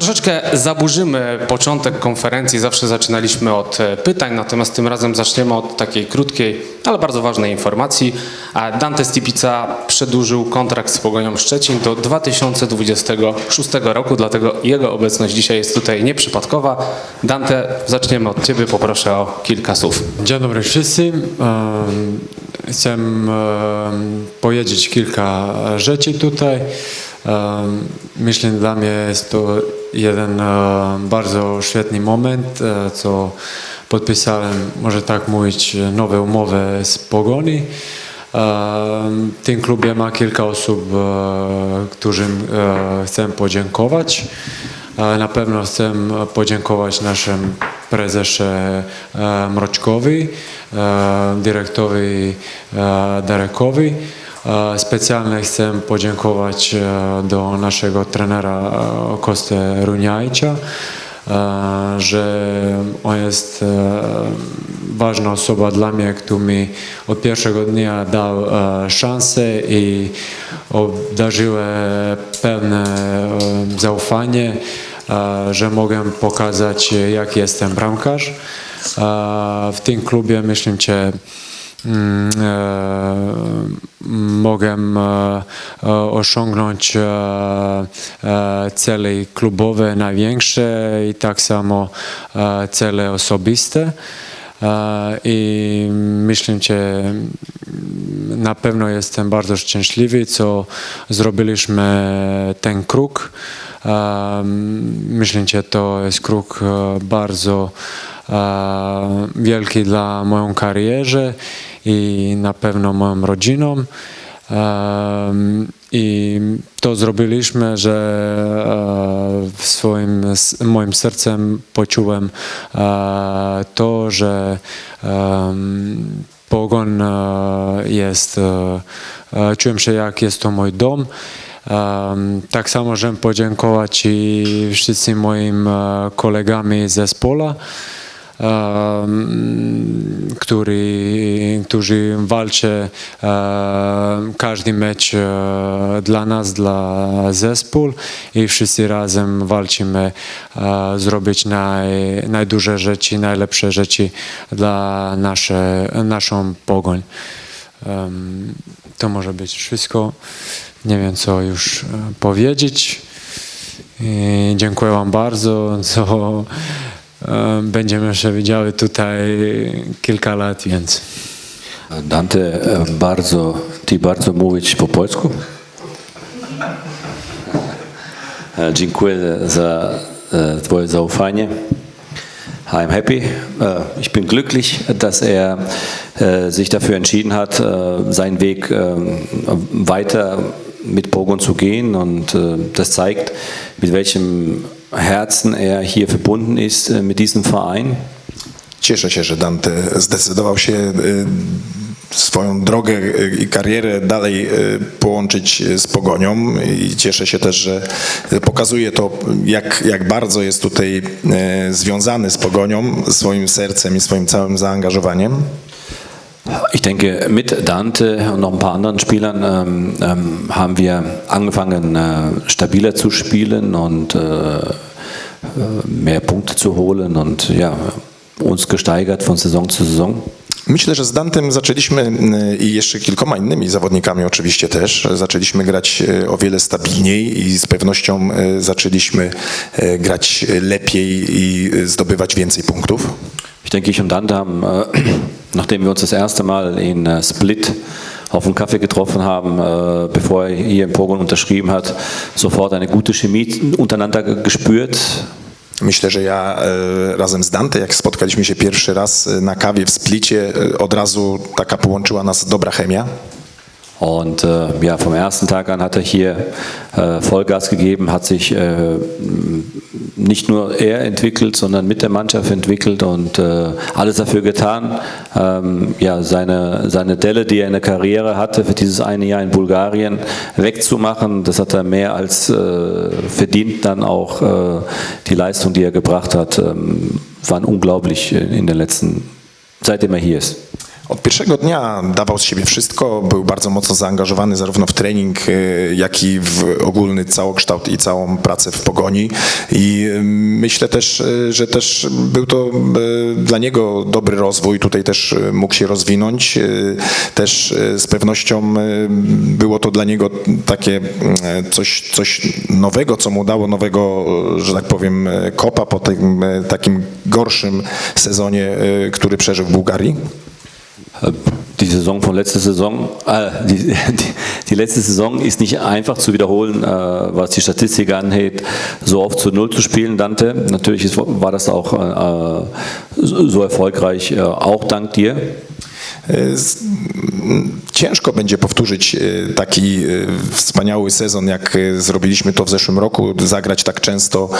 Troszeczkę zaburzymy początek konferencji. Zawsze zaczynaliśmy od e, pytań, natomiast tym razem zaczniemy od takiej krótkiej, ale bardzo ważnej informacji. Dante Stipica przedłużył kontrakt z Pogonią Szczecin do 2026 roku, dlatego jego obecność dzisiaj jest tutaj nieprzypadkowa. Dante, zaczniemy od Ciebie, poproszę o kilka słów. Dzień dobry. Em, Chcę powiedzieć kilka rzeczy tutaj. Myślę, dla mnie jest to jeden e, bardzo świetny moment, e, co podpisałem, może tak mówić, nowe umowy z Pogoni. W tym klubie ma kilka osób, e, którym chcę podziękować. Na pewno chcę podziękować naszym prezesie Mroczkowi, dyrektorowi Darekowi. E, Specjalnie chcę podziękować e, do naszego trenera e, Kostę Runiajcia, że on jest ważna osoba dla mnie, który mi od pierwszego dnia dał szansę i obdarzył e, pewne zaufanie, że mogę pokazać, jak jestem bramkarz. W tym klubie myślę, że mogę e, osiągnąć e, e, cele klubowe największe i tak samo cele osobiste. I myślę, że na pewno jestem bardzo szczęśliwy, co zrobiliśmy ten krok. Myślę, że to jest krok bardzo wielki dla mojej karierze i na pewno moją rodziną. I to zrobiliśmy, że w swoim, moim sercem poczułem to, że e, jest, czułem się jak jest to mój dom. Tak samo, żebym podziękować i wszystkim moim kolegami z zespołu który, którzy walczą każdy mecz e, dla nas, dla zespół i wszyscy razem walczymy e, zrobić naj, najduże rzeczy, najlepsze rzeczy dla nasze, naszą pogoń. To może być wszystko. Nie wiem, co już e, powiedzieć. I dziękuję Wam bardzo, co będziemy jeszcze widziały tutaj kilka lat, więc Dante, e, bardzo, ty bardzo mówić po polsku? E, Dziękuję za e, Twoje zaufanie. I'm happy. Äh, Ich bin glücklich, dass er sich dafür entschieden hat, seinen Weg weiter mit Pogon zu gehen. Und das zeigt, mit welchem Herzen er hier verbunden ist äh, mit diesem Verein. Cieszę się, że Dante zdecydował się y, swoją drogę y, i karierę dalej y, połączyć z pogonią i cieszę się też, że pokazuje to, jak, jak bardzo jest tutaj związany z pogonią, swoim sercem i swoim całym zaangażowaniem. Ich denke, mit Dante und noch ein paar anderen Spielern ähm, ähm, haben wir angefangen, äh, stabiler zu spielen und äh, äh, mehr Punkte zu holen und ja, uns gesteigert von Saison zu Saison. Myślę, że z Dantem zaczęliśmy y, i jeszcze kilkoma innymi zawodnikami oczywiście też, zaczęliśmy grać y, o wiele stabilniej i z pewnością y, zaczęliśmy grać lepiej i zdobywać więcej punktów. Ich denke, ich und Dante haben, äh, nachdem wir uns das erste Mal in äh, Split auf einen Kaffee getroffen haben, äh, bevor er hier in Pogon unterschrieben hat, sofort eine gute Chemie untereinander ge- gespürt. Myślę, że ja e, razem z Dante, jak spotkaliśmy się pierwszy raz e, na kawie w Splicie, e, od razu taka połączyła nas dobra chemia. Und äh, ja, vom ersten Tag an hat er hier äh, Vollgas gegeben, hat sich äh, nicht nur er entwickelt, sondern mit der Mannschaft entwickelt und äh, alles dafür getan, ähm, ja, seine, seine Delle, die er in der Karriere hatte, für dieses eine Jahr in Bulgarien wegzumachen. Das hat er mehr als äh, verdient, dann auch äh, die Leistung, die er gebracht hat, ähm, waren unglaublich in den letzten, seitdem er hier ist. Od pierwszego dnia dawał z siebie wszystko, był bardzo mocno zaangażowany zarówno w trening, e, jak i w ogólny całokształt i całą pracę w pogoni. I e, myślę też, e, że też był to dla niego dobry rozwój. Tutaj też mógł się rozwinąć. Też z pewnością było to dla niego takie coś, coś nowego, co mu dało nowego, że tak powiem, kopa po tym takim gorszym sezonie, który przeżył w Bułgarii. Die Saison von letzter Saison, äh, die, die, die letzte Saison ist nicht einfach zu wiederholen, äh, was die Statistik angeht, so oft zu Null zu spielen, Dante. Natürlich ist, war das auch äh, so erfolgreich, äh, auch dank dir. Ciężko będzie powtórzyć e, taki e, wspaniały sezon, jak e, zrobiliśmy to w zeszłym roku, zagrać tak często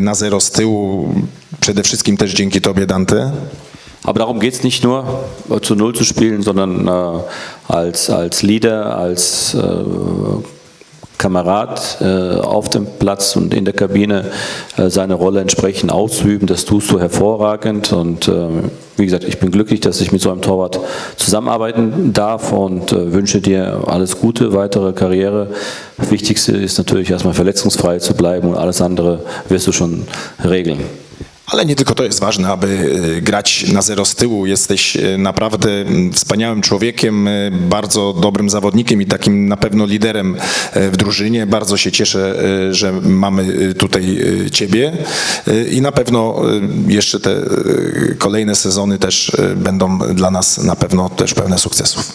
na zero z tyłu. Przede wszystkim też dzięki Tobie, Dante. Aber darum geht es nicht nur, äh, zu Null zu spielen, sondern äh, als, als Leader, als äh, Kamerad äh, auf dem Platz und in der Kabine äh, seine Rolle entsprechend auszuüben. Das tust du hervorragend. Und äh, wie gesagt, ich bin glücklich, dass ich mit so einem Torwart zusammenarbeiten darf und wünsche dir alles Gute, weitere Karriere. Das Wichtigste ist natürlich erstmal verletzungsfrei zu bleiben und alles andere wirst du schon regeln. Ale nie tylko to jest ważne, aby e, grać na zero z tyłu. Jesteś e, naprawdę mm, wspaniałym człowiekiem, e, bardzo dobrym zawodnikiem i takim na pewno liderem w drużynie. Bardzo się cieszę, że mamy tutaj Ciebie i na pewno jeszcze te kolejne sezony też będą dla nas na pewno też pełne sukcesów.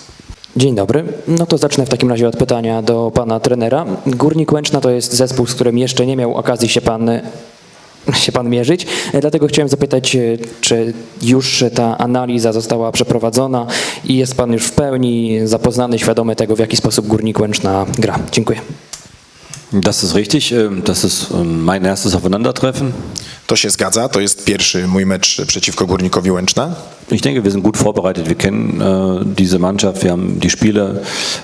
Dzień dobry. No to zacznę w takim razie od pytania do pana trenera. Górnik Łęczna to jest zespół, z którym jeszcze nie miał okazji się pan, się pan mierzyć. E, Dlatego chciałem zapytać, e, czy już ta analiza została przeprowadzona i jest pan już w pełni zapoznany, świadomy tego, w jaki sposób Górnik Łęczna gra. Dziękuję. Das ist richtig. ähm, Das ist ähm, mein erstes Aufeinandertreffen. To się zgadza, to jest pierwszy mój mecz przeciwko Górnikowi Łęczna. Ich denke, wir sind gut vorbereitet. Wir kennen äh, diese Mannschaft. Wir haben die Spiele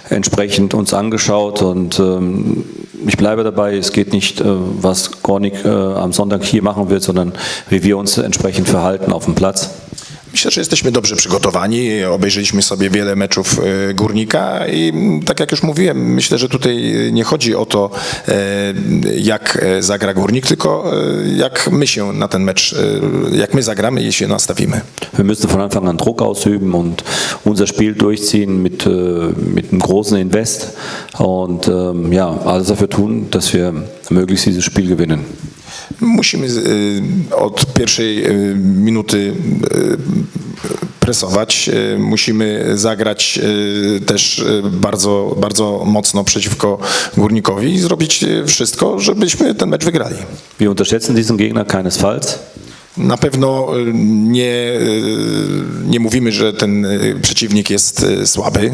entsprechend uns angeschaut und ähm, ich bleibe dabei. Es geht nicht, äh, was Gornik äh, am Sonntag hier machen wird, sondern wie wir uns entsprechend verhalten auf dem Platz. Myślę, że jesteśmy dobrze przygotowani. Obejrzeliśmy sobie wiele meczów e, Górnika i m, tak jak już mówiłem, myślę, że tutaj nie chodzi o to, e, jak e, zagra Górnik, tylko e, jak my się na ten mecz, e, jak my zagramy i się nastawimy. Wir müssen von Anfang an Druck ausüben und unser Spiel durchziehen mit, äh, mit einem großen Invest und ähm, ja, alles dafür tun, dass wir möglichst dieses Spiel gewinnen. Musimy e, od pierwszej e, minuty e, presować. Musimy zagrać też bardzo, bardzo mocno przeciwko Górnikowi i zrobić wszystko, żebyśmy ten mecz wygrali. Wir unterschätzen diesen Gegner keinesfalls. Na pewno y, nie, y, nie mówimy, że ten y, przeciwnik jest y, słaby.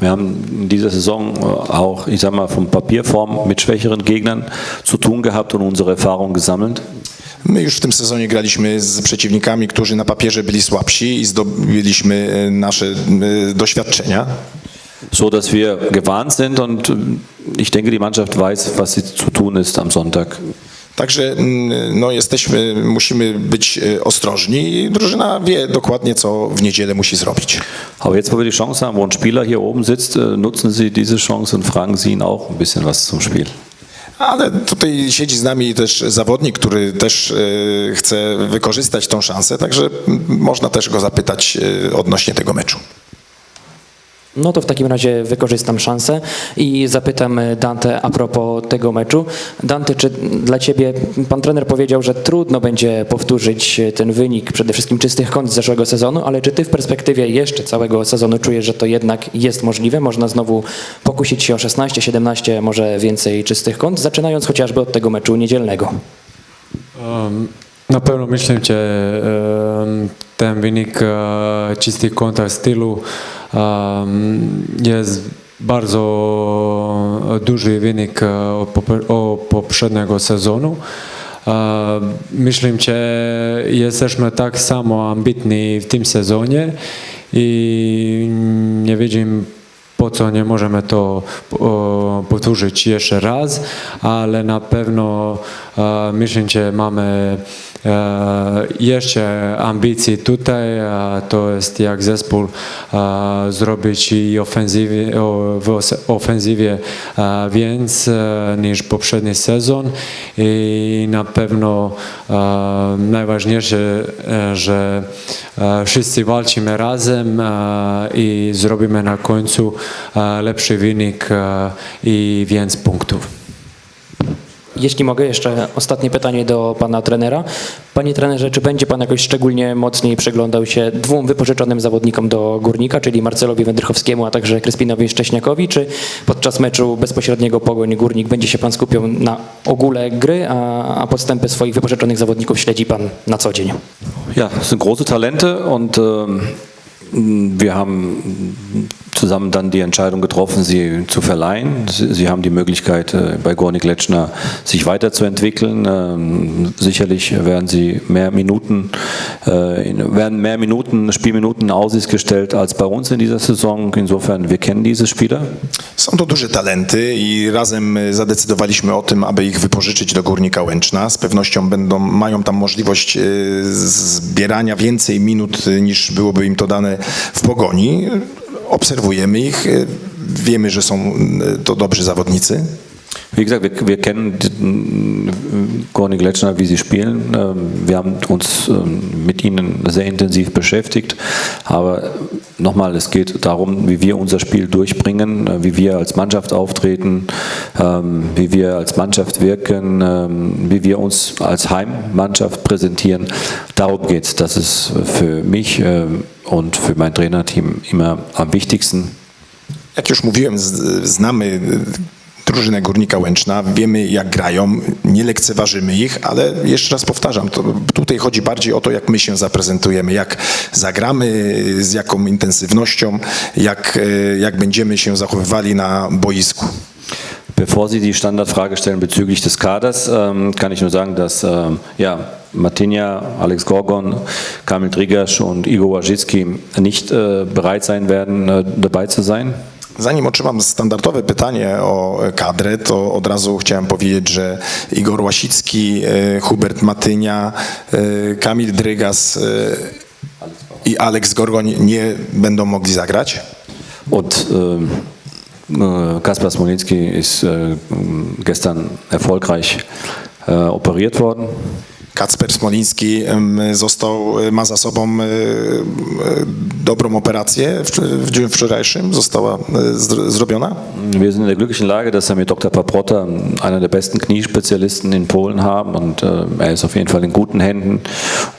Wir haben in dieser Saison äh, auch, ich sag mal, von Papierform mit schwächeren Gegnern zu tun gehabt und unsere Erfahrung gesammelt. My już w tym sezonie graliśmy z przeciwnikami, którzy na papierze byli słabsi i zdobyliśmy y, nasze y, doświadczenia. So dass wir gewarnt sind und äh, ich denke, die Mannschaft weiß, was sie zu tun ist am Sonntag. Także mm, no, jesteśmy, musimy być y, ostrożni i drużyna wie dokładnie, co w niedzielę musi zrobić. Aber jetzt, wo wir die Chance haben, wo ein Spieler hier oben sitzt, äh, nutzen Sie diese Chance und fragen Sie ihn auch ein bisschen was zum Spiel. Ale tutaj siedzi z nami też zawodnik, który też y, chce wykorzystać tą szansę, także można też go zapytać y, odnośnie tego meczu. No to w takim razie wykorzystam szansę i zapytam Dante a propos tego meczu. Dante, czy dla ciebie pan trener powiedział, że trudno będzie powtórzyć ten wynik przede wszystkim czystych kąt z zeszłego sezonu, ale czy ty w perspektywie jeszcze całego sezonu czujesz, że to jednak jest możliwe? Można znowu pokusić się o 16, 17, może więcej czystych kąt, zaczynając chociażby od tego meczu niedzielnego. Um, Na pewno myślę, że ten wynik uh, czysty kontra stylu um, jest bardzo duży wynik uh, od poprzedniego sezonu. Myślę, że jesteśmy tak samo ambitni w tym sezonie i nie widzę po co nie możemy to powtórzyć jeszcze raz, ale na pewno e, myślę, że mamy e, jeszcze ambicji tutaj, to jest jak zespół e, zrobić i ofensywie, w ofensywie e, więcej e, niż poprzedni sezon i na pewno e, najważniejsze, e, że e, wszyscy walczymy razem e, i zrobimy na końcu e, lepszy wynik e, i więcej punktów. Jeśli mogę, jeszcze ostatnie pytanie do pana trenera. Panie trenerze, czy będzie pan jakoś szczególnie mocniej przyglądał się dwóm wypożyczonym zawodnikom do Górnika, czyli Marcelowi Wędrychowskiemu, a także Kryspinowi Szcześniakowi, czy podczas meczu bezpośredniego Pogoń Górnik będzie się pan skupiał na ogóle gry, a, a podstępy swoich wypożyczonych zawodników śledzi pan na co dzień? Ja, das sind große Talente und ähm, wir haben zusammen dann die Entscheidung getroffen, sie zu verleihen. Sie, haben die Möglichkeit, äh, bei Gornik Letschner sich weiterzuentwickeln. Ähm, sicherlich werden sie mehr Minuten, äh, werden mehr Minuten, Spielminuten in Aussicht gestellt als bei uns in dieser Saison. Insofern, wir kennen diese Spieler. Są to duże talenty i razem y, zadecydowaliśmy o tym, aby ich wypożyczyć do Górnika Łęczna. Z pewnością będą, mają tam możliwość y, zbierania więcej minut y, niż byłoby im to dane w Pogoni. Obserwujemy ich, y, wiemy, że są y, to dobrzy zawodnicy. Wie gesagt, wir, wir kennen die- Gornik Letschner, wie sie spielen. Ähm, Wir haben uns ähm, mit ihnen sehr intensiv beschäftigt. Aber nochmal, es geht darum, wie wir unser Spiel durchbringen, äh, wie wir als Mannschaft auftreten, ähm, wie wir als Mannschaft wirken, wie wir uns als Heimmannschaft präsentieren. Darum geht es. Das ist für mich und für mein Trainerteam immer am wichtigsten. Jak już mówiłem, znamy drużynę Górnika Łęczna, wiemy jak grają, nie lekceważymy ich, ale jeszcze raz powtarzam, tutaj chodzi bardziej o to, jak my się zaprezentujemy, jak zagramy, z jaką intensywnością, jak, y, jak będziemy się zachowywali na boisku. Bevor Sie die Standardfrage stellen bezüglich des Kaders, ähm, kann ich nur sagen, dass ähm, ja, Martinia, Alex Gorgon, Kamil Drigasch und Igor Wajcicki nicht äh, bereit sein werden, äh, dabei zu sein. Zanim otrzymam standardowe pytanie o kadrę, to od razu chciałem powiedzieć, że Igor Łasicki, y, Hubert Matynia, y, Kamil Drygas y, i Aleks Gorgoń nie będą mogli zagrać. Äh, Kaspar Smolinski äh, gestern erfolgreich operiert worden. Kacper Smoliński został, ma za sobą e, e, dobrą operację w, dniu wczorajszym, została e, zr- zrobiona. Wir sind in der glücklichen Lage, dass wir mit Dr. Paprota einer der besten Kniespezialisten in Polen haben und äh, er ist auf jeden Fall in guten Händen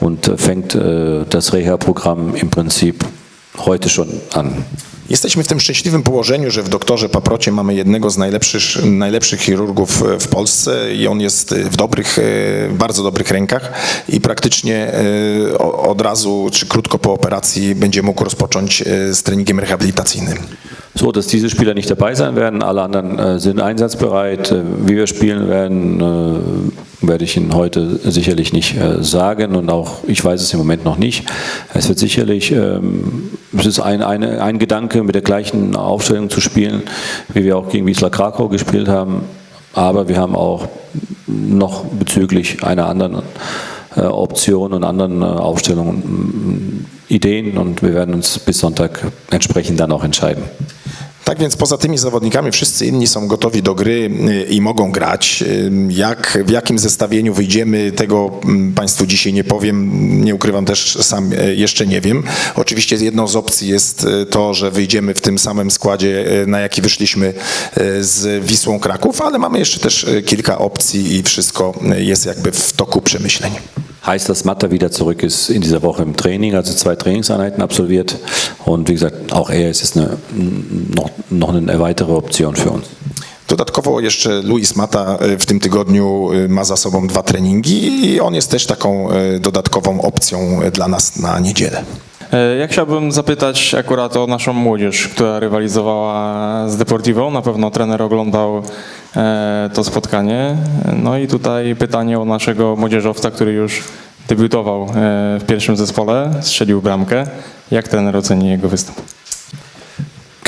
und äh, fängt äh, das Reha-Programm im Prinzip heute schon an. Jesteśmy w tym szczęśliwym położeniu, że w doktorze Paprocie mamy jednego z najlepszych, najlepszych chirurgów e, w Polsce i on jest e, w dobrych, e, bardzo dobrych rękach i praktycznie od razu czy krótko po operacji będzie mógł rozpocząć z treningiem rehabilitacyjnym. So, dass diese Spieler nicht dabei sein werden, alle anderen sind einsatzbereit. Wie wir spielen werden, werde ich Ihnen heute sicherlich nicht sagen und auch ich weiß es im Moment noch nicht. Es wird sicherlich, ähm, es ist ein, eine, ein Gedanke, mit der gleichen Aufstellung zu spielen, wie wir auch gegen Wiesla Krakau gespielt haben. Aber wir haben auch noch bezüglich einer anderen äh, Option und anderen äh, Aufstellungen Ideen und wir werden uns bis Sonntag entsprechend dann auch entscheiden. Tak więc poza tymi zawodnikami wszyscy inni są gotowi do gry y, i mogą grać. Jak, w jakim zestawieniu wyjdziemy, tego mm, Państwu dzisiaj nie powiem. Nie ukrywam też, sam y, jeszcze nie wiem. Oczywiście jedną z opcji jest y, to, że wyjdziemy w tym samym składzie, na jaki wyszliśmy z Wisłą Kraków, ale mamy jeszcze też kilka opcji i wszystko jest jakby w toku przemyśleń. Heißt, dass Matta wieder zurück ist in dieser Woche im Training, also zwei Trainingseinheiten absolviert. Und wie gesagt, auch er ist jetzt eine, noch, noch eine weitere Option für uns. Dodatkowo jeszcze Luis Mata y, w tym tygodniu y, ma za sobą dwa treningi i on jest też taką y, dodatkową opcją dla nas na niedzielę. E, Ja chciałbym zapytać akurat o naszą młodzież, która rywalizowała z Deportivo. Na pewno trener oglądał e, to spotkanie. No i tutaj pytanie o naszego młodzieżowca, który już debiutował e, w pierwszym zespole, strzelił bramkę. Jak trener oceni jego występ?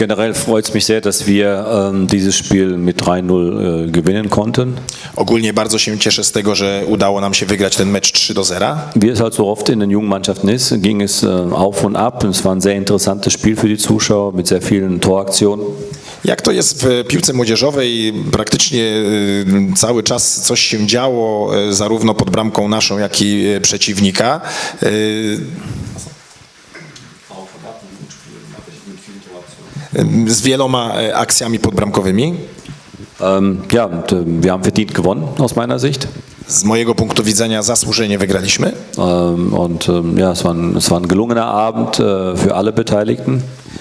Generell freut es mich sehr, dass wir ähm, dieses Spiel mit 3-0 äh, gewinnen konnten. Ogólnie bardzo się cieszę z tego, że udało nam się wygrać ten mecz 3 do 0. Wie es halt so oft in den jungen Mannschaften ist, ging es äh, auf und ab. Es war ein sehr interessantes Spiel für die Zuschauer mit sehr vielen Toraktionen. Jak to jest w piłce młodzieżowej, praktycznie y, cały czas coś się działo, y, zarówno pod bramką naszą, jak i przeciwnika. Z wieloma y, akcjami podbramkowymi. Ja, wir haben verdient gewonnen aus meiner Sicht. Z mojego punktu widzenia zasłużenie wygraliśmy. Und ja, es war, ein, es war ein gelungener Abend äh, für alle Beteiligten.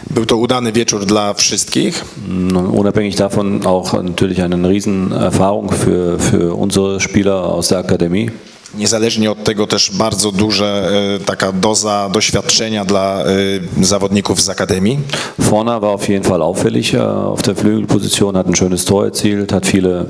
Był to udany wieczór dla wszystkich. Mm, Unabhängig davon auch natürlich eine Riesenerfahrung für, für unsere Spieler aus der Akademie. Niezależnie od tego też bardzo duża y, taka doza doświadczenia dla y, zawodników z Akademii. Vorne war auf jeden Fall auffällig auf der Flügelposition, hat ein schönes Tor erzielt, hat viele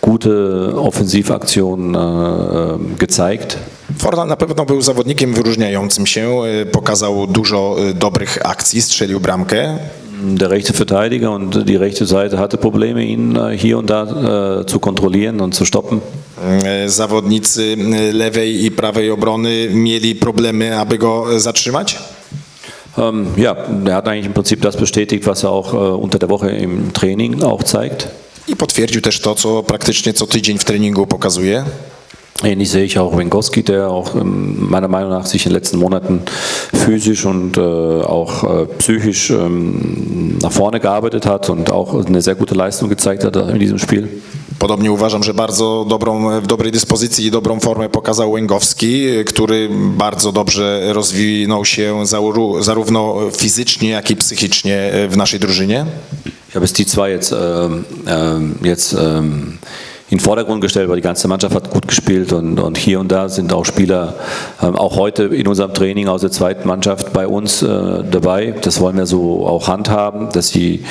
gute Offensivaktionen äh, äh, gezeigt. Forlan na pewno był zawodnikiem wyróżniającym się, y, pokazał dużo y, dobrych akcji, strzelił bramkę. Der rechte Verteidiger und die rechte Seite hatte Probleme, ihn äh, hier und da äh, zu kontrollieren und zu stoppen. Y, Zawodnicy y, lewej i prawej obrony mieli problemy, aby go zatrzymać. Ähm, ja, er hat eigentlich im Prinzip das bestätigt, was er auch äh, unter der Woche im Training auch zeigt. I potwierdził też to, co praktycznie co tydzień w treningu pokazuje. Ähnlich sehe ich auch Wengowski, der auch ähm, meiner Meinung nach sich in den letzten Monaten physisch und äh, auch äh, psychisch ähm, nach vorne gearbeitet hat und auch eine sehr gute Leistung gezeigt hat in diesem Spiel. Podobnie uważam, że bardzo dobrą, w dobrej dyspozycji i dobrą formę pokazał Łęgowski, który bardzo dobrze rozwinął się zarówno fizycznie, jak i psychicznie w naszej drużynie. Ich habe es die zwei jetzt, ähm, jetzt ähm, in den Vordergrund gestellt, weil die ganze Mannschaft hat gut gespielt und, und hier und da sind auch Spieler, ähm, auch heute in unserem Training aus der zweiten Mannschaft bei uns äh, dabei. Das wollen wir so auch handhaben, dass sie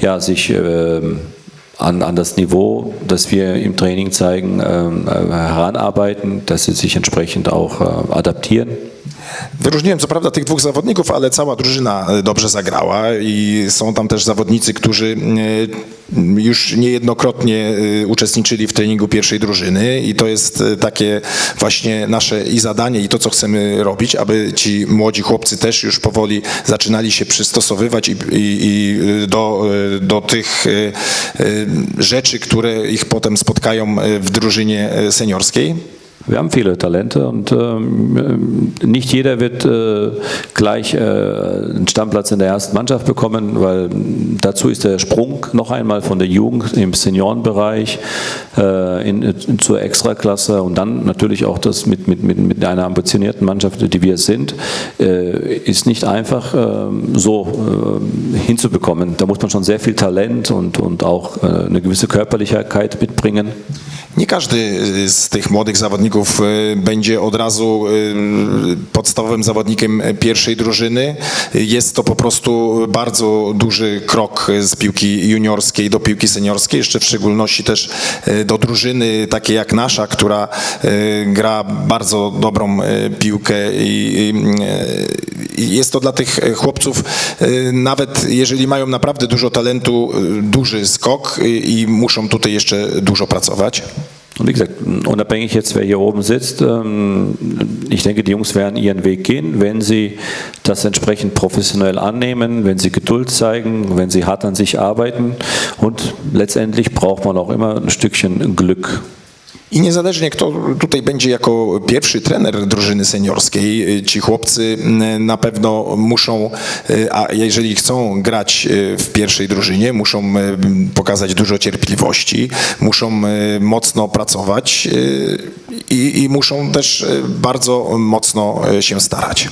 ja, sich ähm, an, an das Niveau, das wir im Training zeigen, ähm, äh, heranarbeiten, dass sie sich entsprechend auch äh, adaptieren. Wyróżniłem co prawda tych dwóch zawodników, ale cała drużyna e, dobrze zagrała i są tam też zawodnicy, którzy e, już niejednokrotnie e, uczestniczyli w treningu pierwszej drużyny i to jest takie właśnie nasze i zadanie i to, co chcemy robić, aby ci młodzi chłopcy też już powoli zaczynali się przystosowywać i, i, i do, do tych rzeczy, które ich potem spotkają w drużynie seniorskiej. Wir haben viele Talente und ähm, nicht jeder wird äh, gleich äh, einen Stammplatz in der ersten Mannschaft bekommen, weil dazu ist der Sprung noch einmal von der Jugend im Seniorenbereich äh, in, in, zur Extraklasse und dann natürlich auch das mit, mit, mit, mit einer ambitionierten Mannschaft, die wir sind, äh, ist nicht einfach ähm, so äh, hinzubekommen. Da muss man schon sehr viel Talent und, und auch äh, eine gewisse Körperlichkeit mitbringen. Nie każdy y, z tych młodych zawodników y, będzie od razu y, podstawowym zawodnikiem pierwszej drużyny. Jest to po prostu bardzo duży krok z piłki juniorskiej do piłki seniorskiej, jeszcze w szczególności też do drużyny takiej jak nasza, która gra bardzo dobrą piłkę i jest to dla tych chłopców, nawet jeżeli mają naprawdę dużo talentu, duży skok i muszą tutaj jeszcze dużo pracować. Und wie gesagt, unabhängig jetzt, wer hier oben sitzt, ähm, ich denke, die Jungs werden ihren Weg gehen, wenn sie das entsprechend professionell annehmen, wenn sie Geduld zeigen, wenn sie hart an sich arbeiten. Und letztendlich braucht man auch immer ein Stückchen Glück. I niezależnie kto tutaj będzie jako pierwszy trener drużyny seniorskiej, ci chłopcy y, na pewno muszą, y, a jeżeli chcą grać y, w pierwszej drużynie, muszą y, pokazać dużo cierpliwości, muszą mocno pracować i, i muszą też bardzo mocno się starać.